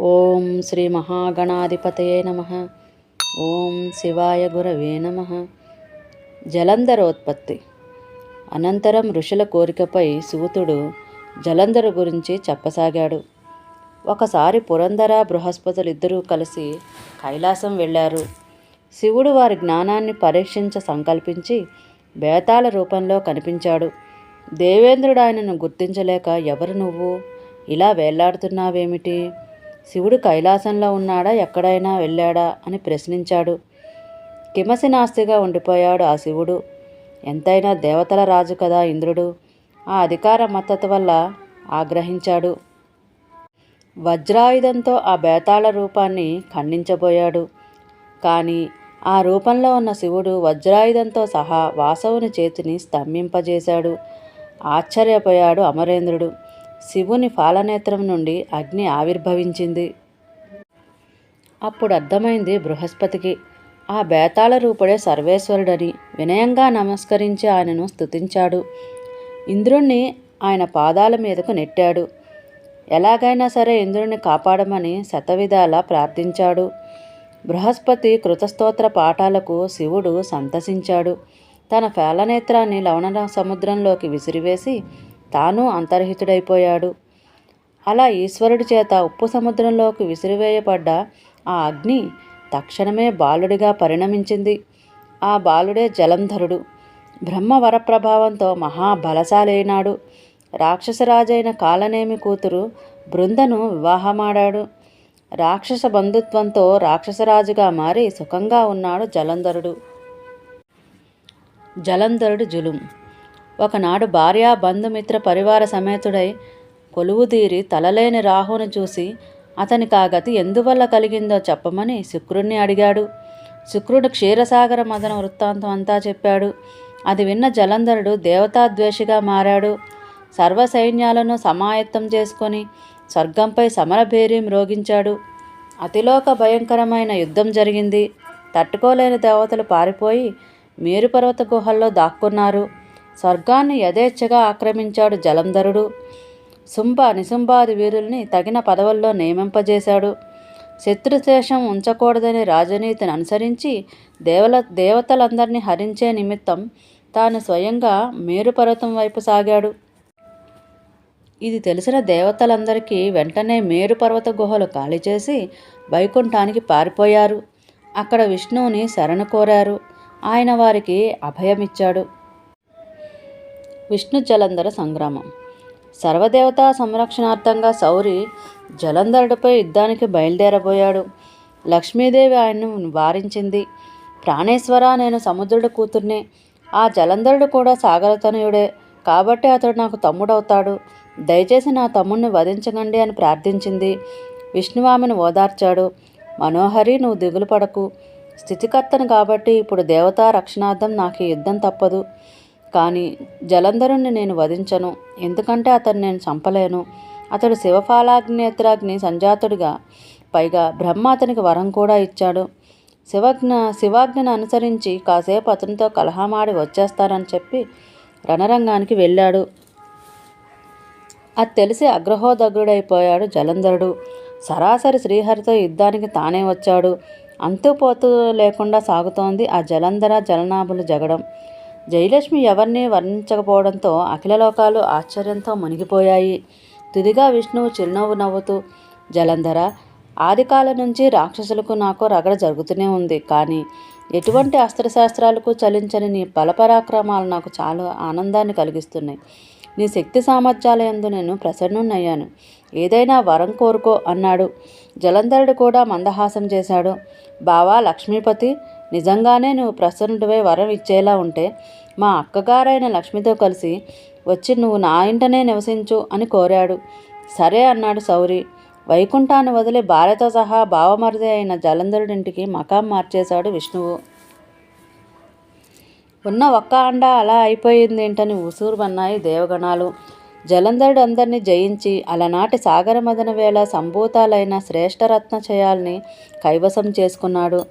ఓం శ్రీ మహాగణాధిపతయే నమ. ఓం శివాయ గురవే నమ. జలంధరోత్పత్తి. అనంతరం ఋషుల కోరికపై సూతుడు జలంధరు గురించి చెప్పసాగాడు. ఒకసారి పురంధర బృహస్పతులు ఇద్దరూ కలిసి కైలాసం వెళ్ళారు. శివుడు వారి జ్ఞానాన్ని పరీక్షించ సంకల్పించి బేతాళ రూపంలో కనిపించాడు. దేవేంద్రుడు ఆయనను గుర్తించలేక ఎవరు నువ్వు? ఇలా వేళ్ళాడుతున్నావేమిటి? శివుడు కైలాసంలో ఉన్నాడా? ఎక్కడైనా వెళ్ళాడా? అని ప్రశ్నించాడు. కిమసినాస్తిగా ఉండిపోయాడు ఆ శివుడు. ఎంతైనా దేవతల రాజు కదా ఇంద్రుడు. ఆ అధికార మద్దతు వల్ల ఆగ్రహించాడు. వజ్రాయుధంతో ఆ బేతాళ రూపాన్ని ఖండించబోయాడు. కానీ ఆ రూపంలో ఉన్న శివుడు వజ్రాయుధంతో సహా వాసవుని చేతిని స్తంభింపజేశాడు. ఆశ్చర్యపోయాడు అమరేంద్రుడు. శివుని ఫాలనేత్రం నుండి అగ్ని ఆవిర్భవించింది. అప్పుడు అర్థమైంది బృహస్పతికి ఆ బేతాళ రూపుడే సర్వేశ్వరుడని వినయంగా నమస్కరించి ఆయనను స్తుతించాడు. ఇంద్రుణ్ణి ఆయన పాదాల మీదకు నెట్టాడు. ఎలాగైనా సరే ఇంద్రుణ్ణి కాపాడమని శతవిధాలా ప్రార్థించాడు. బృహస్పతి కృతస్తోత్ర పాఠాలకు శివుడు సంతసించాడు. తన ఫేలనేత్రాన్ని లవణ సముద్రంలోకి విసిరివేసి తాను అంతర్హితుడైపోయాడు. అలా ఈశ్వరుడి చేత ఉప్పు సముద్రంలోకి విసిరివేయబడ్డ ఆ అగ్ని తక్షణమే బాలుడిగా పరిణమించింది. ఆ బాలుడే జలంధరుడు. బ్రహ్మ వరప్రభావంతో మహాబలశాలైనాడు. రాక్షసరాజైన కాలనేమి కూతురు బృందను వివాహమాడాడు. రాక్షస బంధుత్వంతో రాక్షసరాజుగా మారి సుఖంగా ఉన్నాడు జలంధరుడు. జలంధరుడు జులుం. ఒకనాడు భార్య బంధుమిత్ర పరివార సమేతుడై కొలువుదీరి తలలేని రాహును చూసి అతనికి ఆ గతి ఎందువల్ల కలిగిందో చెప్పమని శుక్రుణ్ణి అడిగాడు. శుక్రుడు క్షీరసాగర మదన వృత్తాంతం అంతా చెప్పాడు. అది విన్న జలంధరుడు దేవతాద్వేషిగా మారాడు. సర్వ సైన్యాలను సమాయత్తం చేసుకొని స్వర్గంపై సమరభేరీం రోగించాడు. అతిలోక భయంకరమైన యుద్ధం జరిగింది. తట్టుకోలేని దేవతలు పారిపోయి మేరుపర్వత గుహల్లో దాక్కున్నారు. స్వర్గాన్ని యథేచ్ఛగా ఆక్రమించాడు జలంధరుడు. శుంభ నిశుంభాది వీరుల్ని తగిన పదవుల్లో నియమింపజేశాడు. శత్రుశేషం ఉంచకూడదనే రాజనీతిని అనుసరించి దేవల దేవతలందరినీ హరించే నిమిత్తం తాను స్వయంగా మేరుపర్వతం వైపు సాగాడు. ఇది తెలిసిన దేవతలందరికీ వెంటనే మేరుపర్వత గుహలు ఖాళీ చేసి వైకుంఠానికి పారిపోయారు. అక్కడ విష్ణువుని శరణు కోరారు. ఆయన వారికి అభయమిచ్చాడు. విష్ణు జలంధర సంగ్రామం. సర్వదేవతా సంరక్షణార్థంగా సౌరి జలంధరుడిపై యుద్ధానికి బయలుదేరబోయాడు. లక్ష్మీదేవి ఆయన్ను వారించింది. ప్రాణేశ్వర నేను సముద్రుడి కూతుర్నే. ఆ జలంధరుడు కూడా సాగరతనయుడే. కాబట్టి అతడు నాకు తమ్ముడవుతాడు. దయచేసి నా తమ్ముడిని వధించకండి అని ప్రార్థించింది. విష్ణువామిని ఓదార్చాడు. మనోహరి నువ్వు దిగులు పడకు. స్థితికర్తను కాబట్టి ఇప్పుడు దేవతా రక్షణార్థం నాకు యుద్ధం తప్పదు. కానీ జలంధరుణ్ణి నేను వధించను. ఎందుకంటే అతను నేను చంపలేను. అతడు శివఫాలాగ్నేత్రాగ్ని సంజాతుడిగా పైగా బ్రహ్మ అతనికి వరం కూడా ఇచ్చాడు. శివజ్ఞ శివాజ్ఞను అనుసరించి కాసేపు అతనితో కలహమాడి వచ్చేస్తానని చెప్పి రణరంగానికి వెళ్ళాడు. అది తెలిసి అగ్రహోదగ్రుడైపోయాడు జలంధరుడు. సరాసరి శ్రీహరితో యుద్ధానికి తానే వచ్చాడు. అంతుపోతూ లేకుండా సాగుతోంది ఆ జలంధర జలనాభుల జగడం. జయలక్ష్మి ఎవరిని వర్ణించకపోవడంతో అఖిల లోకాలు ఆశ్చర్యంతో మునిగిపోయాయి. తుదిగా విష్ణువు చిరునవ్వు నవ్వుతూ జలంధర ఆదికాలం నుంచి రాక్షసులకు నాకు రగడ జరుగుతూనే ఉంది. కానీ ఎటువంటి అస్త్రశాస్త్రాలకు చలించని నీ బలపరాక్రమాలు నాకు చాలా ఆనందాన్ని కలిగిస్తున్నాయి. నీ శక్తి సామర్థ్యాల యందు నేను ప్రసన్నున్నయ్యాను. ఏదైనా వరం కోరుకో అన్నాడు. జలంధరుడు కూడా మందహాసం చేశాడు. బావా లక్ష్మీపతి నిజంగానే నువ్వు ప్రసన్నుడివై వరం ఇచ్చేలా ఉంటే మా అక్కగారైన లక్ష్మితో కలిసి వచ్చి నువ్వు నా ఇంటనే నివసించు అని కోరాడు. సరే అన్నాడు సౌరి. వైకుంఠాన్ని వదిలి భార్యతో సహా బావమరిది అయిన జలంధరుడింటికి మకాం మార్చేశాడు విష్ణువు. ఉన్న ఒక్క అండ అలా అయిపోయింది ఏంటని ఉసూరుమన్నాయి దేవగణాలు. జలంధరుడు అందరినీ జయించి అలనాటి సాగర మదన వేళ సంభూతాలైన శ్రేష్టరత్న చేయాలని కైవసం చేసుకున్నాడు.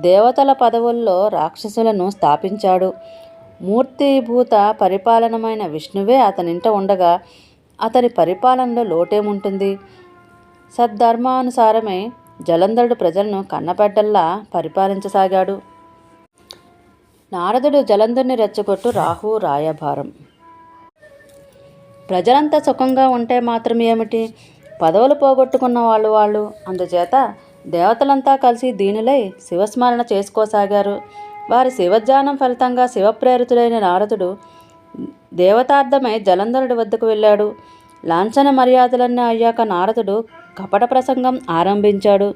దేవతల పదవుల్లో రాక్షసులను స్థాపించాడు. మూర్తిభూత పరిపాలనమైన విష్ణువే అతనింట ఉండగా అతని పరిపాలనలో లోటేముంటుంది? సద్ధర్మానుసారమే జలంధరుడు ప్రజలను కన్నపెట్టల్లా పరిపాలించసాగాడు. నారదుడు జలంధుని రెచ్చగొట్టు రాహు రాయభారం. ప్రజలంతా సుఖంగా ఉంటే మాత్రం ఏమిటి? పదవులు పోగొట్టుకున్న వాళ్ళు వాళ్ళు. అందుచేత దేవతలంతా కలిసి దీనిలై శివస్మరణ చేసుకోసాగారు. వారి శివజ్ఞానం ఫలితంగా శివప్రేరితుడైన నారదుడు దేవతార్థమై జలంధరుడి వద్దకు వెళ్ళాడు. లాంఛన మర్యాదలన్నీ అయ్యాక నారదుడు కపట ప్రసంగం ఆరంభించాడు.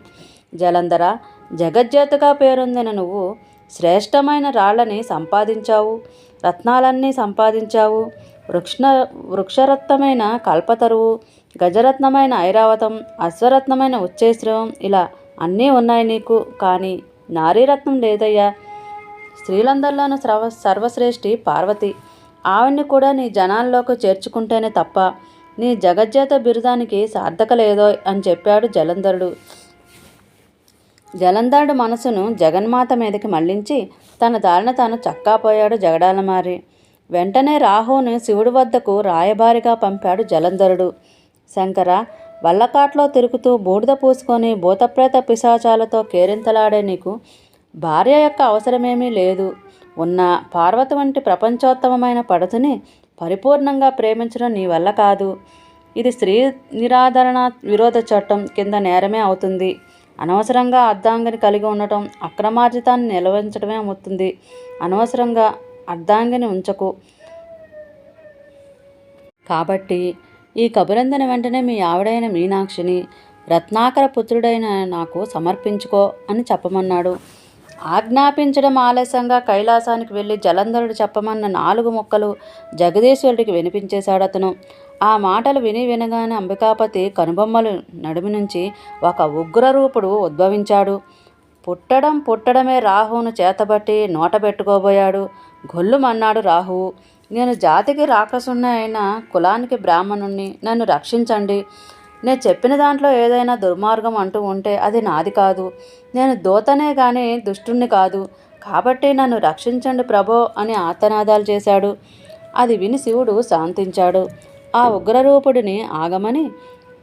జలంధర జగజ్జేతగా పేరొందిన నువ్వు శ్రేష్టమైన రాళ్ళని సంపాదించావు రత్నాలన్నీ సంపాదించావు. వృక్ష వృక్షరత్నమైన కల్పతరువు గజరత్నమైన ఐరావతం అశ్వరత్నమైన ఉచ్చేశ్రవం ఇలా అన్నీ ఉన్నాయి నీకు. కానీ నారీరత్నం లేదయ్యా. స్త్రీలందరిలోనూ సర్వ సర్వశ్రేష్ఠి పార్వతి. ఆవిడ్ని కూడా నీ జనాల్లోకి చేర్చుకుంటేనే తప్ప నీ జగజ్జేత బిరుదానికి సార్థక లేదో అని చెప్పాడు జలంధరుడు. జలంధరుడు మనసును జగన్మాత మీదకి మళ్ళించి తన దారిన తాను చక్కాపోయాడు జగడాలమారి. వెంటనే రాహువును శివుడి వద్దకు రాయబారిగా పంపాడు జలంధరుడు. శంకర వల్లకాట్లో తిరుగుతూ బూడిద పూసుకొని భూతప్రేత పిశాచాలతో కేరింతలాడే నీకు భార్య యొక్క అవసరమేమీ లేదు. ఉన్న పార్వతి వంటి ప్రపంచోత్తమమైన పడతుని పరిపూర్ణంగా ప్రేమించడం నీ వల్ల కాదు. ఇది స్త్రీ నిరాదరణ విరోధ చట్టం కింద నేరమే అవుతుంది. అనవసరంగా అర్ధాంగిని కలిగి ఉండటం అక్రమార్జితాన్ని నిలవించడమే అవుతుంది. అనవసరంగా అర్ధాంగిని ఉంచకు. కాబట్టి ఈ కబురందిన వెంటనే మీ ఆవిడైన మీనాక్షిని రత్నాకర పుత్రుడైన నాకు సమర్పించుకో అని చెప్పమన్నాడు. ఆజ్ఞాపించడం ఆలస్యంగా కైలాసానికి వెళ్ళి జలంధరుడు చెప్పమన్న నాలుగు ముక్కలు జగదీశ్వరుడికి వినిపించేశాడు అతను. ఆ మాటలు విని వినగానే అంబికాపతి కనుబొమ్మలు నడుమి నుంచి ఒక ఉగ్రరూపుడు ఉద్భవించాడు. పుట్టడం పుట్టడమే రాహువును చేతబట్టి నోట పెట్టుకోబోయాడు. గొల్లుమన్నాడు రాహువు నేను జాతికి రాక్షసుని అయిన కులానికి బ్రాహ్మణుణ్ణి నన్ను రక్షించండి. నేను చెప్పిన దాంట్లో ఏదైనా దుర్మార్గం అంటూ ఉంటే అది నాది కాదు. నేను దోతనే కానీ దుష్టుణ్ణి కాదు. కాబట్టి నన్ను రక్షించండి ప్రభో అని ఆర్తనాదాలు చేశాడు. అది విని శివుడు శాంతించాడు. ఆ ఉగ్రరూపుడిని ఆగమని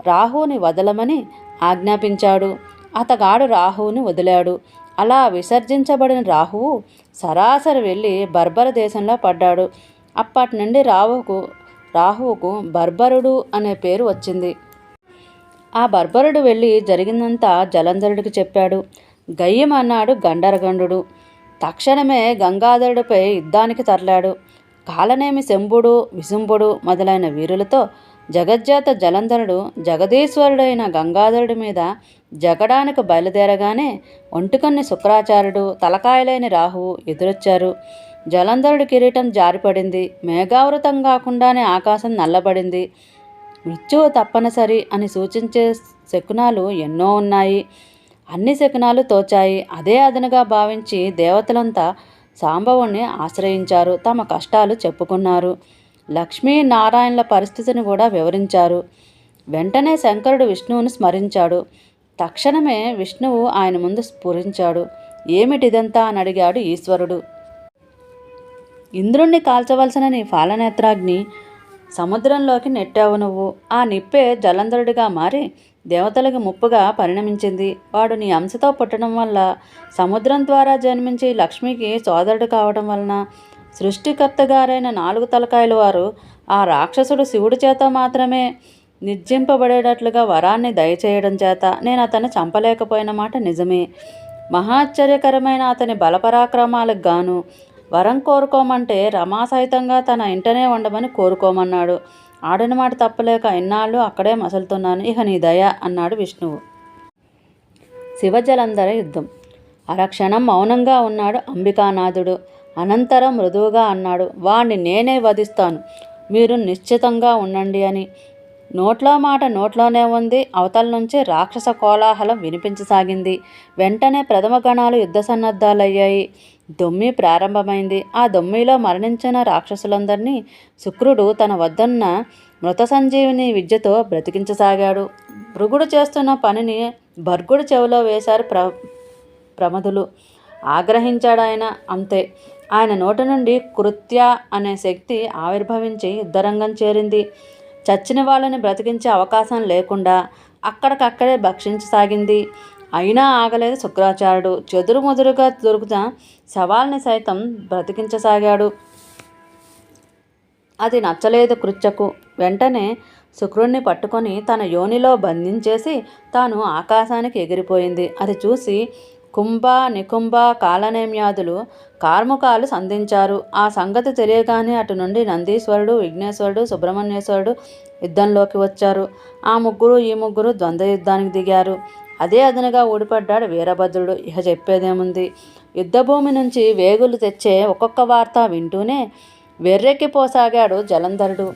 రాహువుని వదలమని ఆజ్ఞాపించాడు. అతగాడు రాహువుని వదిలాడు. అలా విసర్జించబడిన రాహువు సరాసరి వెళ్ళి బర్బర దేశంలో పడ్డాడు. అప్పటి నుండి రాహువుకు రాహువుకు బర్బరుడు అనే పేరు వచ్చింది. ఆ బర్బరుడు వెళ్ళి జరిగిందంతా జలంధరుడికి చెప్పాడు. గయ్యం అన్నాడు గండరగండు తక్షణమే గంగాధరుడిపై యుద్ధానికి తరలాడు. కాలనేమి శంభుడు విశుంభుడు మొదలైన వీరులతో జగజ్జాత జలంధరుడు జగదీశ్వరుడైన గంగాధరుడి మీద జగడానికి బయలుదేరగానే ఒంటికొన్ని శుక్రాచార్యుడు తలకాయలైన రాహువు ఎదురొచ్చారు. జలంధరుడి కిరీటం జారిపడింది. మేఘావృతం కాకుండానే ఆకాశం నల్లబడింది. మృత్యువు తప్పనిసరి అని సూచించే శకునాలు ఎన్నో ఉన్నాయి. అన్ని శకునాలు తోచాయి. అదే అదనుగా భావించి దేవతలంతా సాంబవుణ్ణి ఆశ్రయించారు. తమ కష్టాలు చెప్పుకున్నారు. లక్ష్మీ నారాయణల పరిస్థితిని కూడా వివరించారు. వెంటనే శంకరుడు విష్ణువును స్మరించాడు. తక్షణమే విష్ణువు ఆయన ముందు స్ఫురించాడు. ఏమిటిదంతా అని అడిగాడు ఈశ్వరుడు. ఇంద్రుణ్ణి కాల్చవలసిన నీ ఫాలనేత్రాగ్ని సముద్రంలోకి నెట్టావు నువ్వు. ఆ నిప్పే జలంధరుడిగా మారి దేవతలకు ముప్పుగా పరిణమించింది. వాడు నీ అంశతో పుట్టడం వల్ల సముద్రం ద్వారా జన్మించి లక్ష్మికి సోదరుడు కావడం వలన సృష్టికర్తగారైన నాలుగు తలకాయల వారు ఆ రాక్షసుడు శివుడి చేత మాత్రమే నిర్జింపబడేటట్లుగా వరాన్ని దయచేయడం చేత నేను అతన్ని చంపలేకపోయిన మాట నిజమే. మహాశ్చర్యకరమైన అతని బలపరాక్రమాలకు గాను వరం కోరుకోమంటే రమాసహితంగా తన ఇంటనే ఉండమని కోరుకోమన్నాడు. ఆడిన మాట తప్పలేక ఇన్నాళ్ళు అక్కడే మసలుతున్నాను ఇక నీ దయ అన్నాడు విష్ణువు. శివజలంధర యుద్ధం. అరక్షణం మౌనంగా ఉన్నాడు అంబికానాథుడు. అనంతరం మృదువుగా అన్నాడు వాణ్ణి నేనే వధిస్తాను. మీరు నిశ్చితంగా ఉండండి అని. నోట్లో మాట నోట్లోనే ఉంది. అవతల నుంచి రాక్షస కోలాహలం వినిపించసాగింది. వెంటనే ప్రథమ గణాలు యుద్ధ సన్నద్ధాలయ్యాయి. దొమ్మి ప్రారంభమైంది. ఆ దొమ్మిలో మరణించిన రాక్షసులందరినీ శుక్రుడు తన వద్దన్న మృత సంజీవిని విద్యతో బ్రతికించసాగాడు. భృగుడు చేస్తున్న పనిని భర్గుడు చెవిలో వేశారు ప్ర ప్రమదులు ఆగ్రహించాడు ఆయన అంతే. ఆయన నోటి నుండి కృత్య అనే శక్తి ఆవిర్భవించి యుద్ధరంగం చేరింది. చచ్చిన వాళ్ళని బ్రతికించే అవకాశం లేకుండా అక్కడికక్కడే భక్షించసాగింది. అయినా ఆగలేదు శుక్రాచార్యుడు. చెదురుమదురుగా దొరుకుతున్న సవాల్ని సైతం బ్రతికించసాగాడు. అది నచ్చలేదు కృత్యకు. వెంటనే శుక్రుణ్ణి పట్టుకొని తన యోనిలో బంధించేసి తాను ఆకాశానికి ఎగిరిపోయింది. అది చూసి కుంభ నికుంభ కాలనేమ్యాదులు కార్ముకాలు సంధించారు. ఆ సంగతి తెలియగానే అటు నుండి నందీశ్వరుడు విఘ్నేశ్వరుడు సుబ్రహ్మణ్యేశ్వరుడు యుద్ధంలోకి వచ్చారు. ఆ ముగ్గురు ఈ ముగ్గురు ద్వంద్వ యుద్ధానికి దిగారు. అదే అదనగా ఊడిపడ్డాడు వీరభద్రుడు. ఇహ చెప్పేదేముంది? యుద్ధభూమి నుంచి వేగులు తెచ్చే ఒక్కొక్క వార్త వింటూనే వెర్రెక్కిపోసాగాడు జలంధరుడు.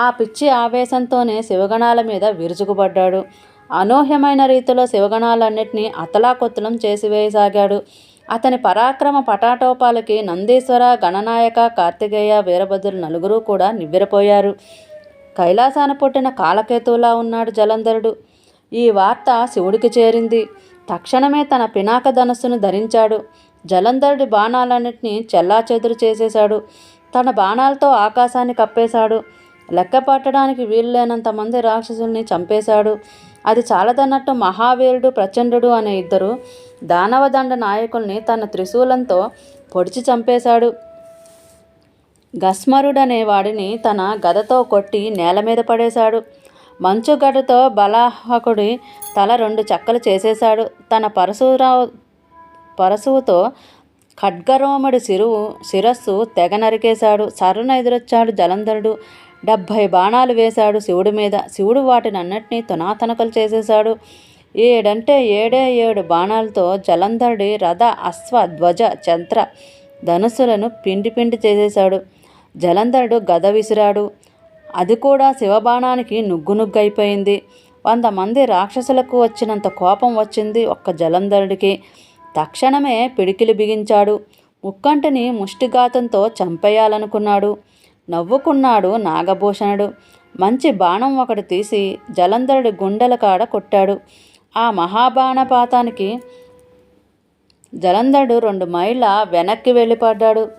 ఆ పిచ్చి ఆవేశంతోనే శివగణాల మీద విరుచుకుపడ్డాడు. అనూహ్యమైన రీతిలో శివగణాలన్నింటినీ అతలాకొత్తలం చేసివేయసాగాడు. అతని పరాక్రమ పటాటోపాలకి నందీశ్వర గణనాయక కార్తికేయ వీరభద్రులు నలుగురు కూడా నివ్వెరపోయారు. కైలాసాన పుట్టిన కాలకేతువులా ఉన్నాడు జలంధరుడు. ఈ వార్త శివుడికి చేరింది. తక్షణమే తన పినాక ధనస్సును ధరించాడు. జలంధరుడి బాణాలన్నింటినీ చెల్లాచెదురు చేసేశాడు. తన బాణాలతో ఆకాశాన్ని కప్పేశాడు. లెక్క పట్టడానికి వీల్లేనంత మంది రాక్షసుల్ని చంపేశాడు. అది చాలదన్నట్టు మహావీరుడు ప్రచండుడు అనే ఇద్దరు దానవదండ నాయకుల్ని తన త్రిశూలంతో పొడిచి చంపేశాడు. గస్మరుడనే వాడిని తన గదతో కొట్టి నేల మీద పడేశాడు. మంచుగడ్డతో బలాహకుడి తల రెండు చెక్కలు చేసేశాడు. తన పరశురావు పరశువుతో ఖడ్గరోముడి శిరువు శిరస్సు తెగ నరికేశాడు. సరున ఎదురొచ్చాడు జలంధరుడు. డెబ్భై బాణాలు వేశాడు శివుడి మీద. శివుడు వాటిని అన్నిటినీ తునాతనకలు చేసేశాడు. ఏడంటే ఏడే ఏడు బాణాలతో జలంధరుడి రథ అశ్వ ధ్వజ చంద్ర ధనుసులను పిండి పిండి చేసేశాడు. జలంధరుడు గద విసిరాడు. అది కూడా శివబాణానికి నుగ్గు నుగ్గైపోయింది. వంద మంది రాక్షసులకు వచ్చినంత కోపం వచ్చింది ఒక్క జలంధరుడికి. తక్షణమే పిడికిలి బిగించాడు. ముక్కంటిని ముష్టిఘాతంతో చంపేయాలనుకున్నాడు. నవ్వుకున్నాడు నాగభూషణుడు. మంచి బాణం ఒకటి తీసి జలంధరుడి గుండెల కాడ కొట్టాడు. ఆ మహాబాణపాతానికి జలంధరుడు రెండు మైళ్ళ వెనక్కి వెళ్ళిపడ్డాడు.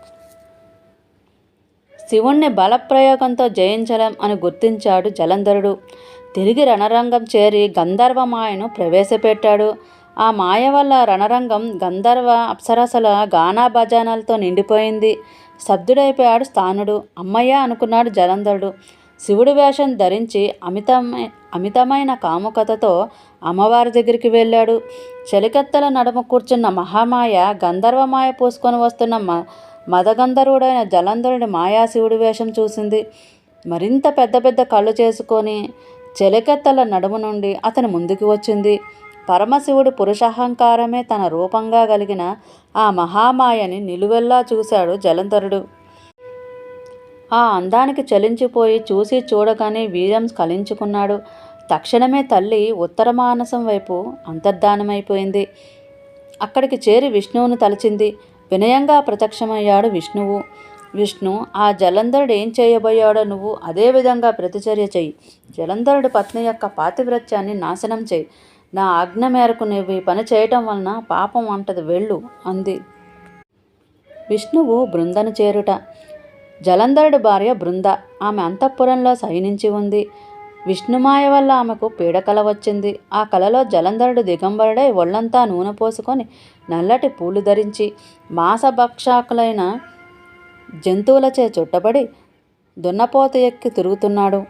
శివుణ్ణి బలప్రయోగంతో జయించడం అని గుర్తించాడు జలంధరుడు. తిరిగి రణరంగం చేరి గంధర్వ మాయను ప్రవేశపెట్టాడు. ఆ మాయ వల్ల రణరంగం గంధర్వ అప్సరసల గానా భజానాలతో నిండిపోయింది. స్తబ్దుడైపోయాడు స్థానుడు. అమ్మయ్య అనుకున్నాడు జలంధరుడు. శివుడి వేషం ధరించి అమితమై అమితమైన కాముకతతో అమ్మవారి దగ్గరికి వెళ్ళాడు. చలికత్తల నడుమ కూర్చున్న మహామాయ గంధర్వమాయ పూసుకొని వస్తున్న మ మదగంధర్వుడైన జలంధరుడి మాయాశివుడి వేషం చూసింది. మరింత పెద్ద పెద్ద కళ్ళు చేసుకొని చెలికెత్తల నడుము నుండి అతని ముందుకు వచ్చింది. పరమశివుడి పురుషహంకారమే తన రూపంగా కలిగిన ఆ మహామాయని నిలువెల్లా చూశాడు జలంధరుడు. ఆ అందానికి చలించిపోయి చూసి చూడగానే వీర్యం స్ఖలించుకున్నాడు. తక్షణమే తల్లి ఉత్తర మానసం వైపు అంతర్ధానమైపోయింది. అక్కడికి చేరి విష్ణువును తలచింది. వినయంగా ప్రత్యక్షమయ్యాడు విష్ణువు. విష్ణు ఆ జలంధరుడు ఏం చేయబోయాడో నువ్వు అదే విధంగా ప్రతిచర్య చెయ్యి. జలంధరుడి పత్ని యొక్క పాతివ్రత్యాన్ని నాశనం చేయి నా ఆజ్ఞ మేరకు నువ్వు ఈ పని చేయటం వలన పాపం అంటది వెళ్ళు అంది. విష్ణువు బృందను చేరుట. జలంధరుడి భార్య బృంద ఆమె అంతఃపురంలో శయనించి ఉంది. విష్ణుమాయ వల్ల ఆమెకు పీడకల వచ్చింది. ఆ కలలో జలంధరుడు దిగంబరుడై ఒళ్ళంతా నూనె పోసుకొని నల్లటి పూలు ధరించి మాసభక్షాకులైన జంతువులచే చుట్టబడి దున్నపోత ఎక్కి తిరుగుతున్నాడు.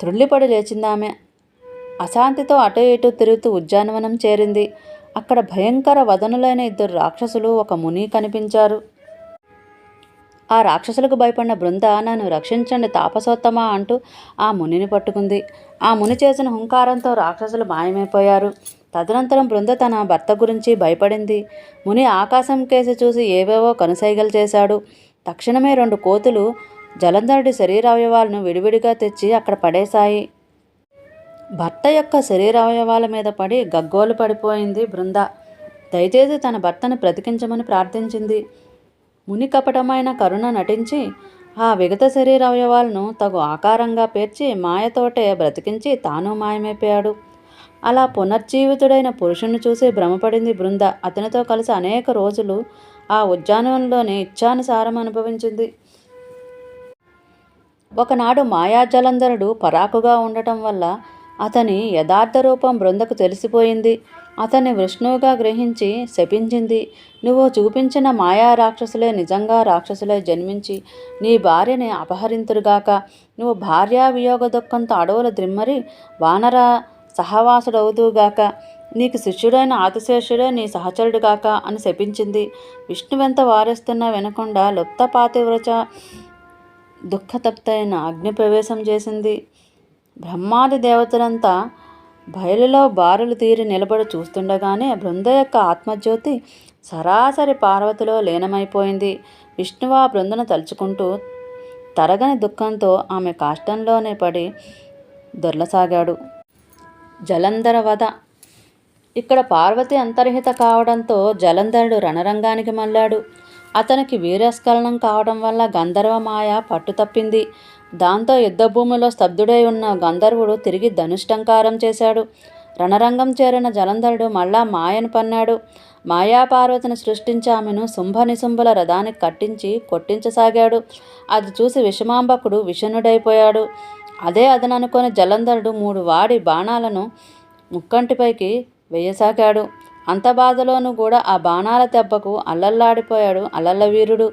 త్రుళ్ళిపడి లేచిందామె. అశాంతితో అటు ఇటు తిరుగుతూ ఉద్యానవనం చేరింది. అక్కడ భయంకర వదనులైన ఇద్దరు రాక్షసులు ఒక ముని కనిపించారు. ఆ రాక్షసులకు భయపడిన బృంద నన్ను రక్షించండి తాపసోత్తమా అంటూ ఆ మునిని పట్టుకుంది. ఆ ముని చేసిన హుంకారంతో రాక్షసులు మాయమైపోయారు. తదనంతరం బృంద తన భర్త గురించి భయపడింది. ముని ఆకాశం కేసి చూసి ఏవేవో కనుసైగలు చేశాడు. తక్షణమే రెండు కోతులు జలంధరుడి శరీరావయవాలను విడివిడిగా తెచ్చి అక్కడ పడేశాయి. భర్త యొక్క శరీరావయవాల మీద పడి గగ్గోలు పడిపోయింది బృంద. దయచేసి తన భర్తను బ్రతికించమని ప్రార్థించింది. ముని కపటమైన కరుణ నటించి ఆ విగత శరీరావయవాలను తగు ఆకారంగా పేర్చి మాయతోటే బ్రతికించి తాను మాయమైపోయాడు. అలా పునర్జీవితుడైన పురుషుని చూసి భ్రమపడింది బృంద. అతనితో కలిసి అనేక రోజులు ఆ ఉద్యానవనంలోనే ఇచ్చానుసారం అనుభవించింది. ఒకనాడు మాయాజలంధరుడు పరాకుగా ఉండటం వల్ల అతని యథార్థ రూపం బృందకు తెలిసిపోయింది. అతన్ని విష్ణువుగా గ్రహించి శపించింది. నువ్వు చూపించిన మాయా రాక్షసులే నిజంగా రాక్షసులే జన్మించి నీ భార్యని అపహరింతురుగాక. నువ్వు భార్యా వియోగ దుఃఖంతో అడవుల ద్రిమ్మరి వానర సహవాసుడవుదుగాక. నీకు శిష్యుడైన ఆతిశేషుడే నీ సహచరుడుగాక అని శపించింది. విష్ణువెంత వారేస్తున్నా వినకుండా లుప్త పాతివ్రత దుఃఖతప్తైన అగ్ని ప్రవేశం చేసింది. బ్రహ్మాది దేవతలంతా బయలులో బారులు తీరి నిలబడి చూస్తుండగానే బృంద యొక్క ఆత్మజ్యోతి సరాసరి పార్వతిలో లీనమైపోయింది. విష్ణువు ఆ బృందను తలుచుకుంటూ తరగని దుఃఖంతో ఆమె కాష్టంలోనే పడి దొర్లసాగాడు. జలంధర వధ ఇక్కడ పార్వతి అంతర్హిత కావడంతో జలంధరుడు రణరంగానికి మళ్ళాడు. అతనికి వీరస్ఖలనం కావడం వల్ల గంధర్వ మాయ పట్టు తప్పింది. దాంతో యుద్ధభూమిలో స్తబ్దుడై ఉన్న గంధర్వుడు తిరిగి ధనుష్టంకారం చేశాడు. రణరంగం చేరిన జలంధరుడు మళ్ళా మాయను పన్నాడు. మాయాపార్వతిని సృష్టించి ఆమెను శుంభ నిశుంభుల రథానికి కట్టించి కొట్టించసాగాడు. అది చూసి విషమాంబకుడు విషణుడైపోయాడు. అదే అదననుకొని జలంధరుడు మూడు వాడి బాణాలను ముక్కంటిపైకి వేయసాగాడు అంత బాధలోనూ కూడా ఆ బాణాల దెబ్బకు అల్లల్లాడిపోయాడు అల్లల్ల వీరుడు.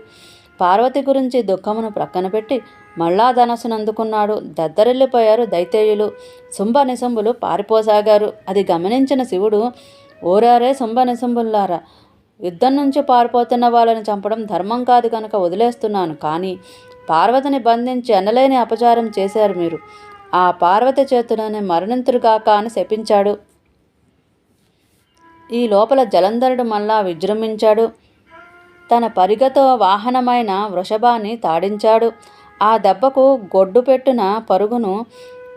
పార్వతి గురించి దుఃఖమును ప్రక్కన పెట్టి మళ్ళా ధనస్సును అందుకున్నాడు. దద్దరిల్లిపోయారు దైతేయులు శుంభ నిశంబులు పారిపోసాగారు. అది గమనించిన శివుడు ఓరారే శుంభ నిశంబుల్లారా యుద్ధం నుంచి పారిపోతున్న వాళ్ళని చంపడం ధర్మం కాదు కనుక వదిలేస్తున్నాను. కానీ పార్వతిని బంధించి అనలేని అపచారం చేశారు మీరు. ఆ పార్వతి చేతులని మరణింతురుగాక అని శపించాడు. ఈ లోపల జలంధరుడు మళ్ళా విజృంభించాడు. తన పరిగతో వాహనమైన వృషభాన్ని తాడించాడు. ఆ దెబ్బకు గొడ్డు పెట్టిన పరుగును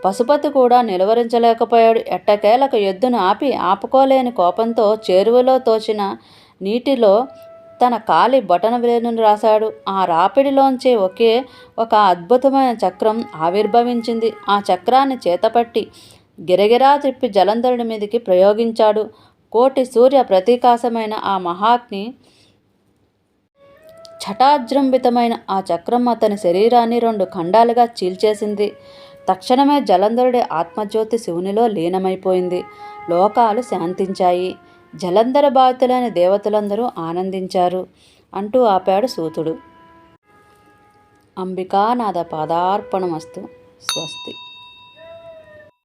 పశుపతి కూడా నిలువరించలేకపోయాడు. ఎట్టకేలకు ఎద్దును ఆపి ఆపుకోలేని కోపంతో చేరువలో తోచిన నీటిలో తన కాలి బొటన వేలును రాశాడు. ఆ రాపిడిలోంచే ఒకే ఒక అద్భుతమైన చక్రం ఆవిర్భవించింది. ఆ చక్రాన్ని చేతపట్టి గిరగిరా తిప్పి జలంధరుడి మీదకి ప్రయోగించాడు. కోటి సూర్య ప్రతీకాశమైన ఆ మహాగ్ని ఛటాజృంభితమైన ఆ చక్రం అతని శరీరాన్ని రెండు ఖండాలుగా చీల్చేసింది. తక్షణమే జలంధరుడి ఆత్మజ్యోతి శివునిలో లీనమైపోయింది. లోకాలు శాంతించాయి. జలంధర బాధితులైన దేవతలందరూ ఆనందించారు అంటూ ఆపాడు సూతుడు. అంబికానాథ పాదార్పణమస్తు స్వస్తి.